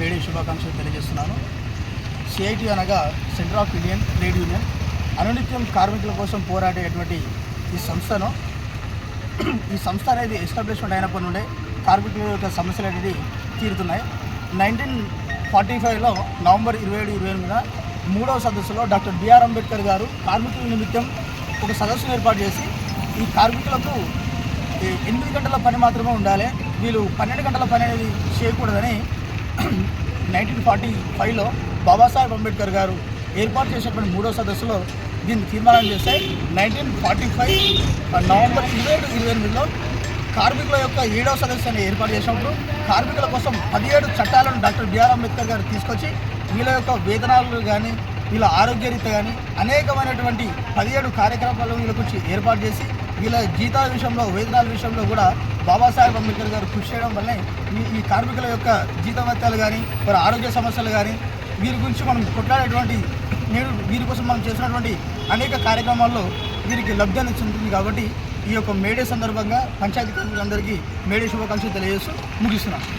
May Day శుభాకాంక్షలు తెలియజేస్తున్నాను. CIT అనగా centre of Indian trade union అనునిత్యం కార్మికుల కోసం పోరాడేటువంటి ఈ సంస్థను. ఈ సంస్థ అనేది ఎస్టాబ్లిష్మెంట్ అయినప్పటి నుండే కార్మికుల యొక్క సమస్యలు అనేది తీరుతున్నాయి. నైన్టీన్ ఫార్టీ ఫైవ్లో నవంబర్ ఇరవై ఏడు ఇరవై ఎనిమిదిన మూడవ సదస్సులో డాక్టర్ బిఆర్ అంబేద్కర్ గారు కార్మికుల నిమిత్తం ఒక సదస్సును ఏర్పాటు చేసి ఈ కార్మికులకు ఎనిమిది గంటల పని మాత్రమే ఉండాలి. వీళ్ళు పన్నెండు గంటల పని అనేది చేయకూడదని నైన్టీన్ ఫార్టీ ఫైవ్లో బాబాసాహెబ్ అంబేద్కర్ గారు ఏర్పాటు చేసినటువంటి మూడో సదస్సులో దీన్ని తీర్మానం చేస్తే నైన్టీన్ ఫార్టీ ఫైవ్ నవంబర్ ఇరవై ఏడు ఇరవై ఎనిమిదిలో కార్మికుల యొక్క ఏడవ సదస్సు అని ఏర్పాటు చేసినప్పుడు కార్మికుల కోసం పదిహేడు చట్టాలను డాక్టర్ బిఆర్ అంబేద్కర్ గారు తీసుకొచ్చి వీళ్ళ యొక్క వేతనాలు కానీ వీళ్ళ ఆరోగ్య కానీ అనేకమైనటువంటి పదిహేడు కార్యక్రమాలు వీళ్ళ గురించి ఏర్పాటు చేసి వీళ్ళ జీతాల విషయంలో వేతనాల విషయంలో కూడా బాబాసాహెబ్ అంబేద్కర్ గారు కృషి చేయడం వల్లనే ఈ ఈ కార్మికుల యొక్క జీతభత్యాలు కానీ వారి ఆరోగ్య సమస్యలు కానీ వీరి గురించి మనం కొట్లాడేటువంటి నేడు వీరి కోసం మనం చేసినటువంటి అనేక కార్యక్రమాల్లో వీరికి లబ్ధి చెందుతుంది కాబట్టి ఈ యొక్క మేడే సందర్భంగా పంచాయతీ కార్మికులందరికీ మేడే శుభాకాంక్షలు తెలియజేస్తూ ముగిస్తున్నాను